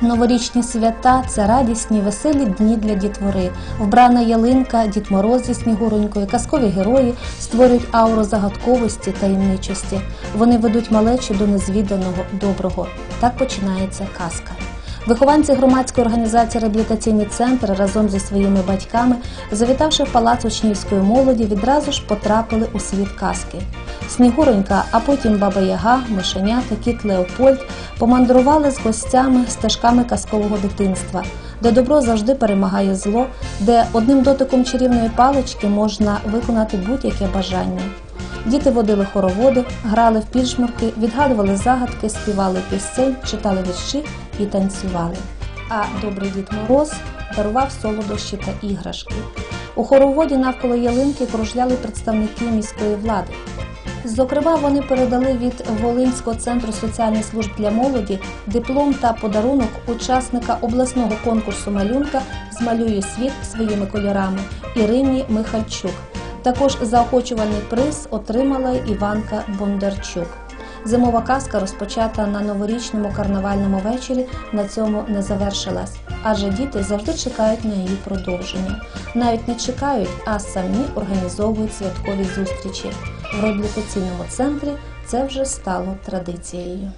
Новорічні свята це радісні, веселі дні для дітвори. Вбрана ялинка, Дід Мороз зі Снігуронькою, казкові герої створюють ауру загадковості таємничості. Вони ведуть малечу до незвіданого доброго. Так починається казка. Вихованці громадської організації Реабілітаційний центр разом зі своїми батьками, завітавши в палац учнівської молоді, відразу ж потрапили у світ казки. Снігуронька, а потім Баба Яга, Мишеня та кіт Леопольд помандрували з гостями стежками казкового дитинства, де добро завжди перемагає зло, де одним дотиком чарівної палички можна виконати будь-яке бажання. Діти водили хороводи, грали в піджмурки, відгадували загадки, співали пісень, читали вірші і танцювали. А добрий дід Мороз дарував солодощі та іграшки. У хороводі навколо ялинки кружляли представники міської влади. Зокрема, вони передали від Волинського центру соціальних служб для молоді диплом та подарунок учасника обласного конкурсу малюнка Змалює світ своїми кольорами Ірині Михальчук. Також заохочувальний приз отримала Іванка Бондарчук. Зимова казка, розпочата на новорічному карнавальному вечорі, на цьому не завершилась, адже діти завжди чекають на її продовження. Навіть не чекають, а самі організовують святкові зустрічі. В реабілітаційному центрі це вже стало традицією.